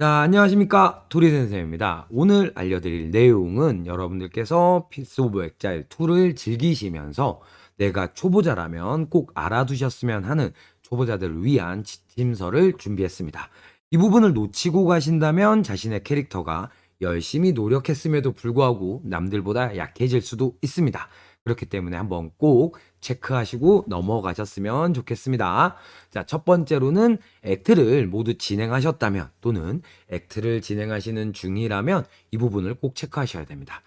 자, 안녕하십니까. 도리선생입니다. 오늘 알려드릴 내용은 여러분들께서 피스 오브 엑자일 2를 즐기시면서 내가 초보자라면 꼭 알아두셨으면 하는 초보자들을 위한 지침서를 준비했습니다. 이 부분을 놓치고 가신다면 자신의 캐릭터가 열심히 노력했음에도 불구하고 남들보다 약해질 수도 있습니다. 그렇기 때문에 한번 꼭 체크하시고 넘어가셨으면 좋겠습니다. 자, 첫 번째로는 액트를 모두 진행하셨다면 또는 액트를 진행하시는 중이라면 이 부분을 꼭 체크하셔야 됩니다.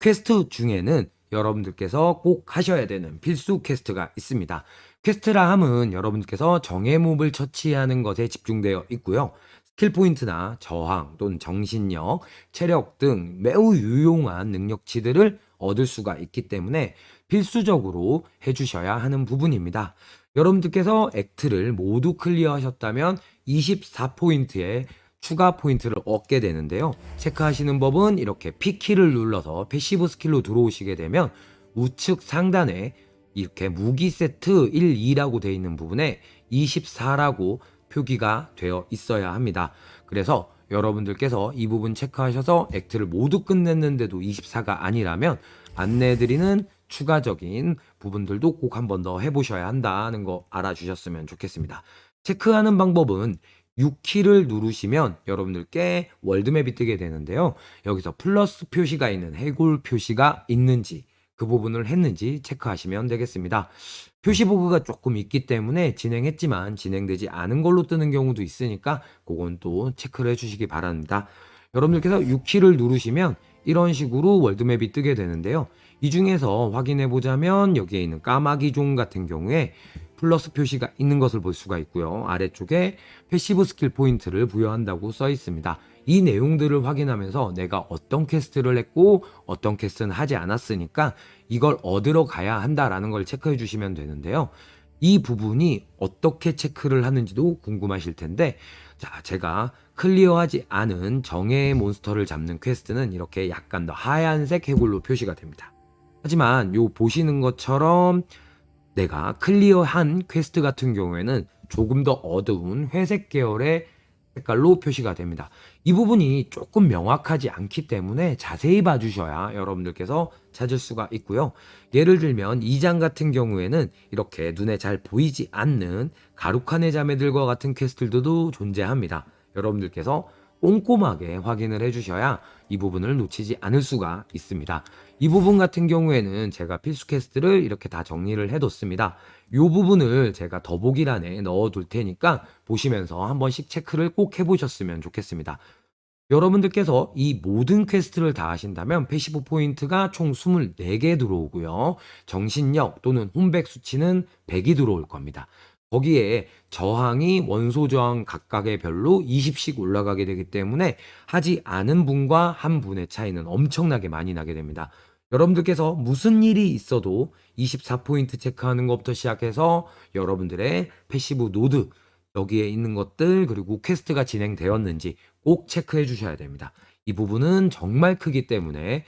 퀘스트 중에는 여러분들께서 꼭 하셔야 되는 필수 퀘스트가 있습니다. 퀘스트라 함은 여러분들께서 정의 몹을 처치하는 것에 집중되어 있고요. 스킬 포인트나 저항 또는 정신력, 체력 등 매우 유용한 능력치들을 얻을 수가 있기 때문에 필수적으로 해주셔야 하는 부분입니다. 여러분들께서 액트를 모두 클리어하셨다면 24포인트의 추가 포인트를 얻게 되는데요. 체크하시는 법은 이렇게 P키를 눌러서 패시브 스킬로 들어오시게 되면 우측 상단에 이렇게 무기 세트 1, 2라고 되어 있는 부분에 24라고 표기가 되어 있어야 합니다. 그래서 여러분들께서 이 부분 체크하셔서 액트를 모두 끝냈는데도 24가 아니라면 안내해드리는 추가적인 부분들도 꼭 한 번 더 해보셔야 한다는 거 알아주셨으면 좋겠습니다. 체크하는 방법은 6키를 누르시면 여러분들께 월드맵이 뜨게 되는데요. 여기서 플러스 표시가 있는 해골 표시가 있는지 그 부분을 했는지 체크하시면 되겠습니다. 표시 버그가 조금 있기 때문에 진행했지만 진행되지 않은 걸로 뜨는 경우도 있으니까 그건 또 체크를 해주시기 바랍니다. 여러분들께서 6키를 누르시면 이런 식으로 월드맵이 뜨게 되는데요. 이 중에서 확인해 보자면 여기에 있는 까마귀 종 같은 경우에 플러스 표시가 있는 것을 볼 수가 있고요. 아래쪽에 패시브 스킬 포인트를 부여한다고 써 있습니다. 이 내용들을 확인하면서 내가 어떤 퀘스트를 했고 어떤 퀘스트는 하지 않았으니까 이걸 얻으러 가야 한다라는 걸 체크해 주시면 되는데요. 이 부분이 어떻게 체크를 하는지도 궁금하실 텐데 자, 제가 클리어하지 않은 정예의 몬스터를 잡는 퀘스트는 이렇게 약간 더 하얀색 해골로 표시가 됩니다. 하지만 요 보시는 것처럼 내가 클리어한 퀘스트 같은 경우에는 조금 더 어두운 회색 계열의 색깔로 표시가 됩니다. 이 부분이 조금 명확하지 않기 때문에 자세히 봐주셔야 여러분들께서 찾을 수가 있고요. 예를 들면 2장 같은 경우에는 이렇게 눈에 잘 보이지 않는 가루카네 자매들과 같은 퀘스트들도 존재합니다. 여러분들께서 꼼꼼하게 확인을 해주셔야 이 부분을 놓치지 않을 수가 있습니다. 이 부분 같은 경우에는 제가 필수 퀘스트를 이렇게 다 정리를 해뒀습니다. 이 부분을 제가 더보기란에 넣어둘 테니까 보시면서 한 번씩 체크를 꼭 해보셨으면 좋겠습니다. 여러분들께서 이 모든 퀘스트를 다 하신다면 패시브 포인트가 총 24개 들어오고요. 정신력 또는 홈백 수치는 100이 들어올 겁니다. 거기에 저항이 원소 저항 각각의 별로 20씩 올라가게 되기 때문에 하지 않은 분과 한 분의 차이는 엄청나게 많이 나게 됩니다. 여러분들께서 무슨 일이 있어도 24포인트 체크하는 것부터 시작해서 여러분들의 패시브 노드 여기에 있는 것들 그리고 퀘스트가 진행되었는지 꼭 체크해 주셔야 됩니다. 이 부분은 정말 크기 때문에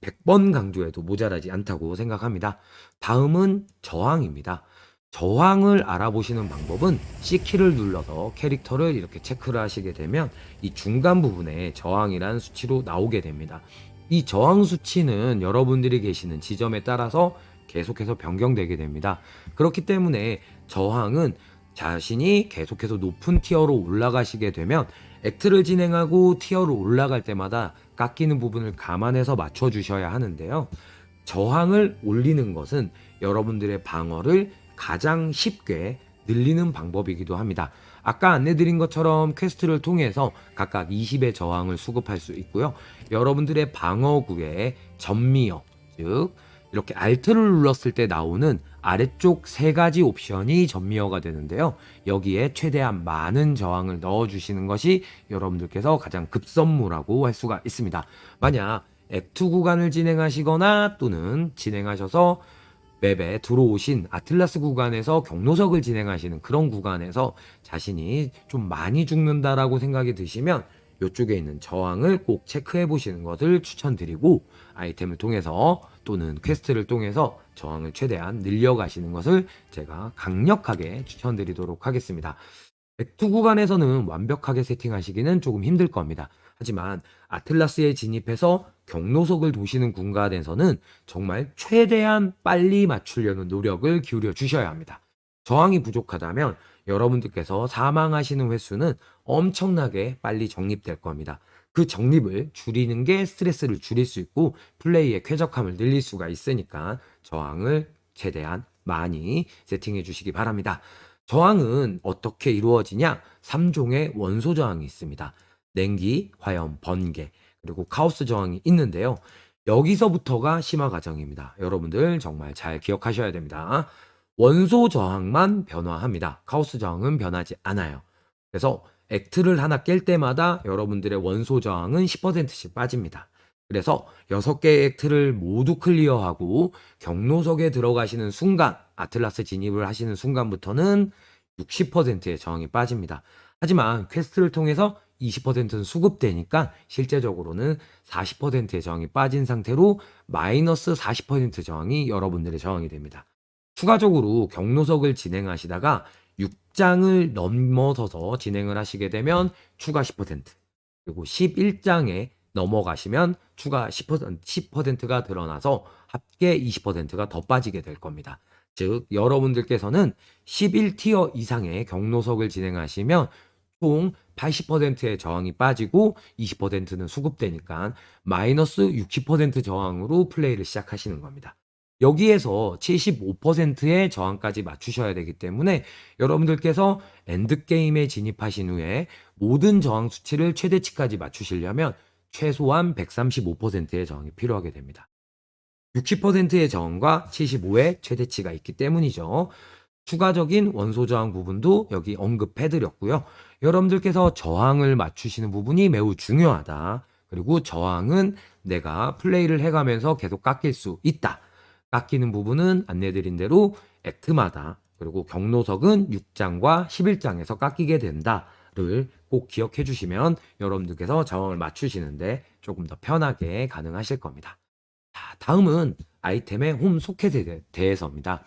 100번 강조해도 모자라지 않다고 생각합니다. 다음은 저항입니다. 저항을 알아보시는 방법은 C키를 눌러서 캐릭터를 이렇게 체크를 하시게 되면 이 중간 부분에 저항이란 수치로 나오게 됩니다. 이 저항 수치는 여러분들이 계시는 지점에 따라서 계속해서 변경되게 됩니다. 그렇기 때문에 저항은 자신이 계속해서 높은 티어로 올라가시게 되면 액트를 진행하고 티어로 올라갈 때마다 깎이는 부분을 감안해서 맞춰 주셔야 하는데요. 저항을 올리는 것은 여러분들의 방어를 가장 쉽게 늘리는 방법이기도 합니다. 아까 안내드린 것처럼 퀘스트를 통해서 각각 20의 저항을 수급할 수 있고요. 여러분들의 방어구에 전미어, 즉 이렇게 알트를 눌렀을 때 나오는 아래쪽 세 가지 옵션이 전미어가 되는데요. 여기에 최대한 많은 저항을 넣어주시는 것이 여러분들께서 가장 급선무라고 할 수가 있습니다. 만약 액투 구간을 진행하시거나 또는 진행하셔서 맵에 들어오신 아틀라스 구간에서 경로석을 진행하시는 그런 구간에서 자신이 좀 많이 죽는다라고 생각이 드시면 이쪽에 있는 저항을 꼭 체크해 보시는 것을 추천드리고 아이템을 통해서 또는 퀘스트를 통해서 저항을 최대한 늘려가시는 것을 제가 강력하게 추천드리도록 하겠습니다. 액투 구간에서는 완벽하게 세팅하시기는 조금 힘들 겁니다. 하지만 아틀라스에 진입해서 경로석을 도시는 군간에서는 정말 최대한 빨리 맞추려는 노력을 기울여 주셔야 합니다. 저항이 부족하다면 여러분들께서 사망하시는 횟수는 엄청나게 빨리 정립될 겁니다. 그 정립을 줄이는 게 스트레스를 줄일 수 있고 플레이의 쾌적함을 늘릴 수가 있으니까 저항을 최대한 많이 세팅해 주시기 바랍니다. 저항은 어떻게 이루어지냐? 3종의 원소 저항이 있습니다. 냉기, 화염, 번개, 그리고 카오스 저항이 있는데요. 여기서부터가 심화 과정입니다. 여러분들 정말 잘 기억하셔야 됩니다. 원소 저항만 변화합니다. 카오스 저항은 변하지 않아요. 그래서 액트를 하나 깰 때마다 여러분들의 원소 저항은 10%씩 빠집니다. 그래서 6개의 액트를 모두 클리어하고 경로석에 들어가시는 순간, 아틀라스 진입을 하시는 순간부터는 60%의 저항이 빠집니다. 하지만 퀘스트를 통해서 20%는 수급되니까 실제적으로는 40%의 저항이 빠진 상태로 마이너스 40% 저항이 여러분들의 저항이 됩니다. 추가적으로 경로석을 진행하시다가 6장을 넘어서서 진행을 하시게 되면 추가 10% 그리고 11장에 넘어가시면 추가 10%, 10%가 드러나서 합계 20%가 더 빠지게 될 겁니다. 즉 여러분들께서는 11티어 이상의 경로석을 진행하시면 총 80%의 저항이 빠지고 20%는 수급되니까 마이너스 60% 저항으로 플레이를 시작하시는 겁니다. 여기에서 75%의 저항까지 맞추셔야 되기 때문에 여러분들께서 엔드게임에 진입하신 후에 모든 저항 수치를 최대치까지 맞추시려면 최소한 135%의 저항이 필요하게 됩니다. 60%의 저항과 75의 최대치가 있기 때문이죠. 추가적인 원소 저항 부분도 여기 언급해 드렸고요. 여러분들께서 저항을 맞추시는 부분이 매우 중요하다. 그리고 저항은 내가 플레이를 해가면서 계속 깎일 수 있다. 깎이는 부분은 안내드린 대로 액트마다 그리고 경로석은 6장과 11장에서 깎이게 된다를 꼭 기억해 주시면 여러분들께서 저항을 맞추시는데 조금 더 편하게 가능하실 겁니다. 자, 다음은 아이템의 홈 소켓에 대해서입니다.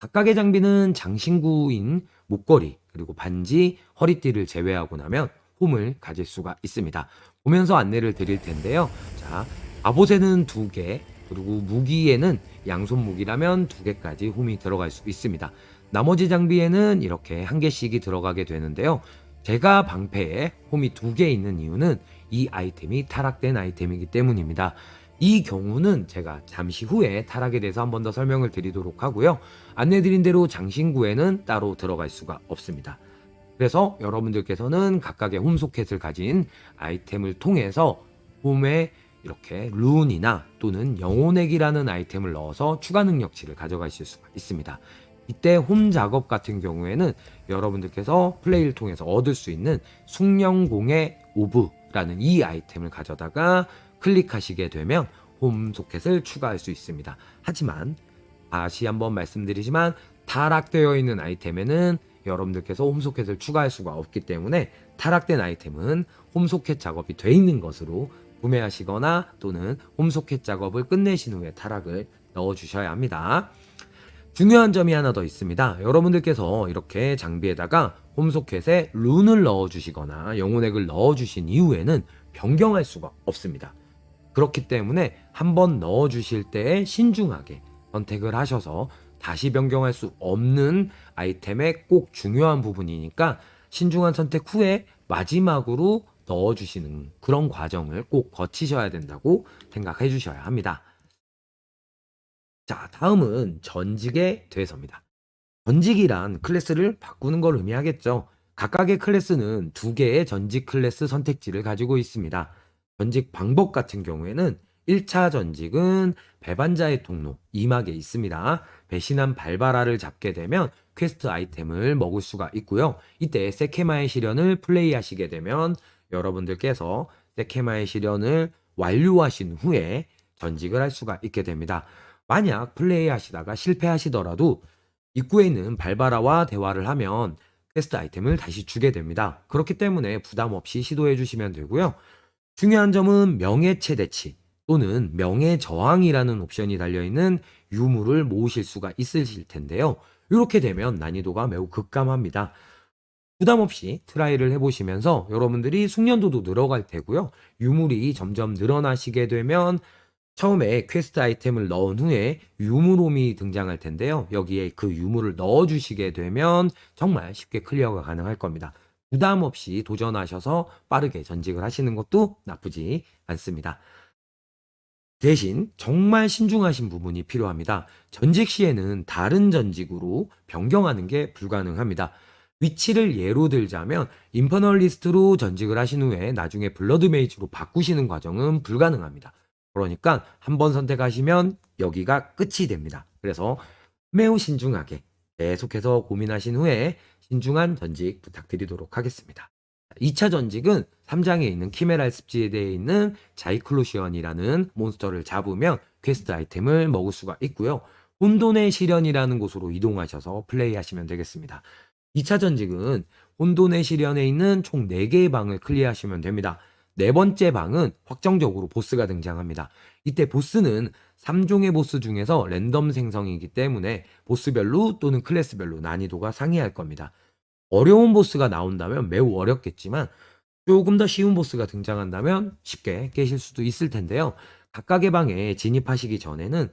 각각의 장비는 장신구인 목걸이, 그리고 반지, 허리띠를 제외하고 나면 홈을 가질 수가 있습니다. 보면서 안내를 드릴 텐데요. 자, 갑옷에는 두 개, 그리고 무기에는 양손 무기라면 두 개까지 홈이 들어갈 수 있습니다. 나머지 장비에는 이렇게 한 개씩이 들어가게 되는데요. 제가 방패에 홈이 두 개 있는 이유는 이 아이템이 타락된 아이템이기 때문입니다. 이 경우는 제가 잠시 후에 타락에 대해서 한 번 더 설명을 드리도록 하고요. 안내드린 대로 장신구에는 따로 들어갈 수가 없습니다. 그래서 여러분들께서는 각각의 홈 소켓을 가진 아이템을 통해서 홈에 이렇게 룬이나 또는 영혼액이라는 아이템을 넣어서 추가 능력치를 가져가실 수가 있습니다. 이때 홈 작업 같은 경우에는 여러분들께서 플레이를 통해서 얻을 수 있는 숙련공의 오브라는 이 아이템을 가져다가 클릭하시게 되면 홈 소켓을 추가할 수 있습니다. 하지만 다시 한번 말씀드리지만 타락되어 있는 아이템에는 여러분들께서 홈 소켓을 추가할 수가 없기 때문에 타락된 아이템은 홈 소켓 작업이 돼 있는 것으로 구매하시거나 또는 홈 소켓 작업을 끝내신 후에 타락을 넣어 주셔야 합니다. 중요한 점이 하나 더 있습니다. 여러분들께서 이렇게 장비에다가 홈 소켓에 룬을 넣어 주시거나 영혼액을 넣어 주신 이후에는 변경할 수가 없습니다. 그렇기 때문에 한번 넣어 주실 때에 신중하게 선택을 하셔서 다시 변경할 수 없는 아이템의 꼭 중요한 부분이니까 신중한 선택 후에 마지막으로 넣어 주시는 그런 과정을 꼭 거치셔야 된다고 생각해 주셔야 합니다. 자, 다음은 전직에 대해서입니다. 전직이란 클래스를 바꾸는 걸 의미하겠죠. 각각의 클래스는 두 개의 전직 클래스 선택지를 가지고 있습니다. 전직 방법 같은 경우에는 1차 전직은 배반자의 통로 2막에 있습니다. 배신한 발바라를 잡게 되면 퀘스트 아이템을 먹을 수가 있고요. 이때 세케마의 시련을 플레이하시게 되면 여러분들께서 세케마의 시련을 완료하신 후에 전직을 할 수가 있게 됩니다. 만약 플레이 하시다가 실패하시더라도 입구에 있는 발바라와 대화를 하면 퀘스트 아이템을 다시 주게 됩니다. 그렇기 때문에 부담 없이 시도해 주시면 되고요. 중요한 점은 명예 최대치 또는 명예 저항이라는 옵션이 달려있는 유물을 모으실 수가 있으실 텐데요. 이렇게 되면 난이도가 매우 급감합니다. 부담 없이 트라이를 해보시면서 여러분들이 숙련도도 늘어갈 테고요. 유물이 점점 늘어나시게 되면 처음에 퀘스트 아이템을 넣은 후에 유물홈이 등장할 텐데요. 여기에 그 유물을 넣어주시게 되면 정말 쉽게 클리어가 가능할 겁니다. 부담 없이 도전하셔서 빠르게 전직을 하시는 것도 나쁘지 않습니다. 대신 정말 신중하신 부분이 필요합니다. 전직 시에는 다른 전직으로 변경하는 게 불가능합니다. 위치를 예로 들자면 인퍼널리스트로 전직을 하신 후에 나중에 블러드 메이지로 바꾸시는 과정은 불가능합니다. 그러니까 한 번 선택하시면 여기가 끝이 됩니다. 그래서 매우 신중하게 계속해서 고민하신 후에 신중한 전직 부탁드리도록 하겠습니다. 2차 전직은 3장에 있는 키메랄 습지에 대해 있는 자이클로시언이라는 몬스터를 잡으면 퀘스트 아이템을 먹을 수가 있고요. 혼돈의 시련이라는 곳으로 이동하셔서 플레이하시면 되겠습니다. 2차 전직은 혼돈의 시련에 있는 총 4개의 방을 클리어하시면 됩니다. 네 번째 방은 확정적으로 보스가 등장합니다. 이때 보스는 3종의 보스 중에서 랜덤 생성이기 때문에 보스별로 또는 클래스별로 난이도가 상이할 겁니다. 어려운 보스가 나온다면 매우 어렵겠지만 조금 더 쉬운 보스가 등장한다면 쉽게 깨실 수도 있을 텐데요. 각각의 방에 진입하시기 전에는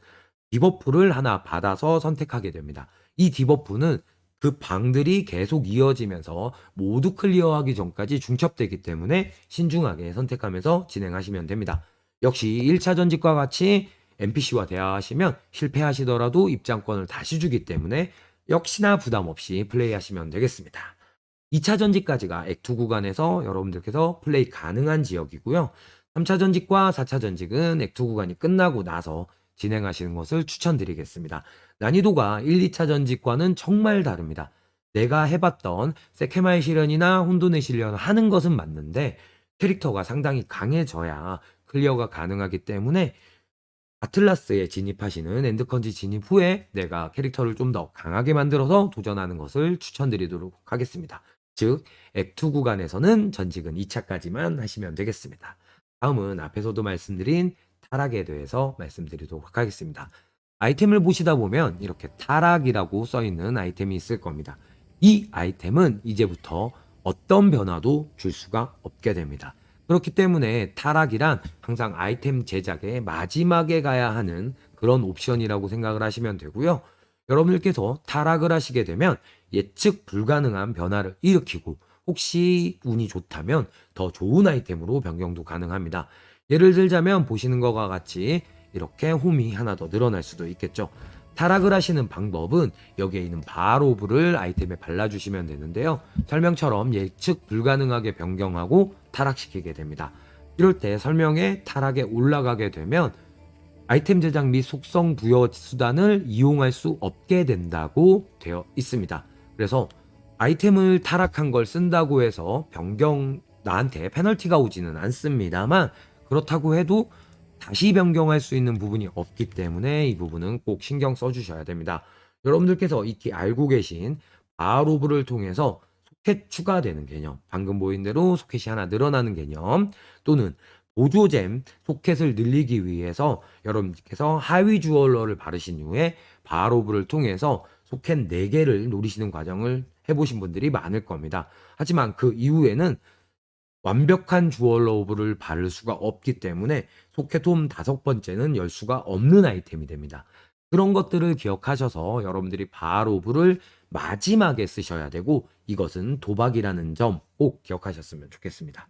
디버프를 하나 받아서 선택하게 됩니다. 이 디버프는 그 방들이 계속 이어지면서 모두 클리어하기 전까지 중첩되기 때문에 신중하게 선택하면서 진행하시면 됩니다. 역시 1차 전직과 같이 NPC와 대화하시면 실패하시더라도 입장권을 다시 주기 때문에 역시나 부담 없이 플레이하시면 되겠습니다. 2차 전직까지가 액투 구간에서 여러분들께서 플레이 가능한 지역이고요. 3차 전직과 4차 전직은 액투 구간이 끝나고 나서 진행하시는 것을 추천드리겠습니다. 난이도가 1, 2차 전직과는 정말 다릅니다. 내가 해봤던 세케마의 시련이나 혼돈의 시련을 하는 것은 맞는데 캐릭터가 상당히 강해져야 클리어가 가능하기 때문에 아틀라스에 진입하시는 엔드컨지 진입 후에 내가 캐릭터를 좀 더 강하게 만들어서 도전하는 것을 추천드리도록 하겠습니다. 즉, 액2 구간에서는 전직은 2차까지만 하시면 되겠습니다. 다음은 앞에서도 말씀드린 타락에 대해서 말씀드리도록 하겠습니다. 아이템을 보시다 보면 이렇게 타락이라고 써 있는 아이템이 있을 겁니다. 이 아이템은 이제부터 어떤 변화도 줄 수가 없게 됩니다. 그렇기 때문에 타락이란 항상 아이템 제작의 마지막에 가야 하는 그런 옵션이라고 생각을 하시면 되고요. 여러분들께서 타락을 하시게 되면 예측 불가능한 변화를 일으키고 혹시 운이 좋다면 더 좋은 아이템으로 변경도 가능합니다. 예를 들자면 보시는 것과 같이 이렇게 홈이 하나 더 늘어날 수도 있겠죠. 타락을 하시는 방법은 여기에 있는 바로브를 아이템에 발라주시면 되는데요. 설명처럼 예측 불가능하게 변경하고 타락시키게 됩니다. 이럴 때 설명에 타락에 올라가게 되면 아이템 제작 및 속성 부여 수단을 이용할 수 없게 된다고 되어 있습니다. 그래서 아이템을 타락한 걸 쓴다고 해서 변경 나한테 페널티가 오지는 않습니다만 그렇다고 해도 다시 변경할 수 있는 부분이 없기 때문에 이 부분은 꼭 신경 써주셔야 됩니다. 여러분들께서 익히 알고 계신 바로브를 통해서 소켓 추가되는 개념, 방금 보인 대로 소켓이 하나 늘어나는 개념, 또는 보조잼 소켓을 늘리기 위해서 여러분께서 하위 주얼러를 바르신 후에 바로브를 통해서 소켓 4개를 노리시는 과정을 해보신 분들이 많을 겁니다. 하지만 그 이후에는 완벽한 주얼러 오브를 바를 수가 없기 때문에 소켓홈 다섯 번째는 열 수가 없는 아이템이 됩니다. 그런 것들을 기억하셔서 여러분들이 바로브를 마지막에 쓰셔야 되고 이것은 도박이라는 점 꼭 기억하셨으면 좋겠습니다.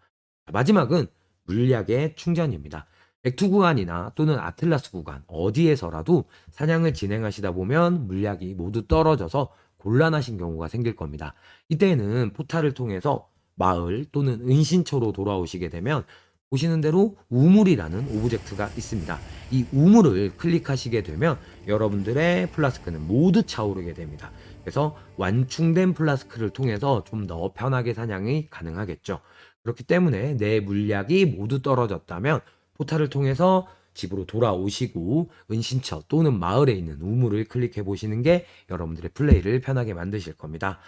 마지막은 물약의 충전입니다. 액투 구간이나 또는 아틀라스 구간 어디에서라도 사냥을 진행하시다 보면 물약이 모두 떨어져서 곤란하신 경우가 생길 겁니다. 이때는 포탈을 통해서 마을 또는 은신처로 돌아오시게 되면 보시는 대로 우물이라는 오브젝트가 있습니다. 이 우물을 클릭하시게 되면 여러분들의 플라스크는 모두 차오르게 됩니다. 그래서 완충된 플라스크를 통해서 좀 더 편하게 사냥이 가능하겠죠. 그렇기 때문에 내 물약이 모두 떨어졌다면 포탈을 통해서 집으로 돌아오시고 은신처 또는 마을에 있는 우물을 클릭해 보시는 게 여러분들의 플레이를 편하게 만드실 겁니다.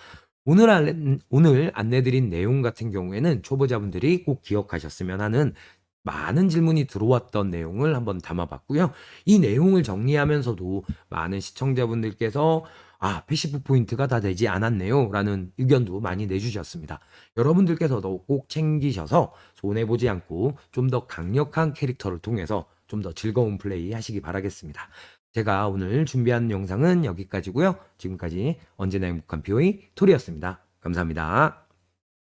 오늘, 안, 오늘 안내드린 내용 같은 경우에는 초보자분들이 꼭 기억하셨으면 하는 많은 질문이 들어왔던 내용을 한번 담아봤고요. 이 내용을 정리하면서도 많은 시청자분들께서 아, 패시브 포인트가 다 되지 않았네요. 라는 의견도 많이 내주셨습니다. 여러분들께서도 꼭 챙기셔서 손해보지 않고 좀 더 강력한 캐릭터를 통해서 좀 더 즐거운 플레이 하시기 바라겠습니다. 제가 오늘 준비한 영상은 여기까지고요. 지금까지 언제나 행복한 POE 토리였습니다. 감사합니다.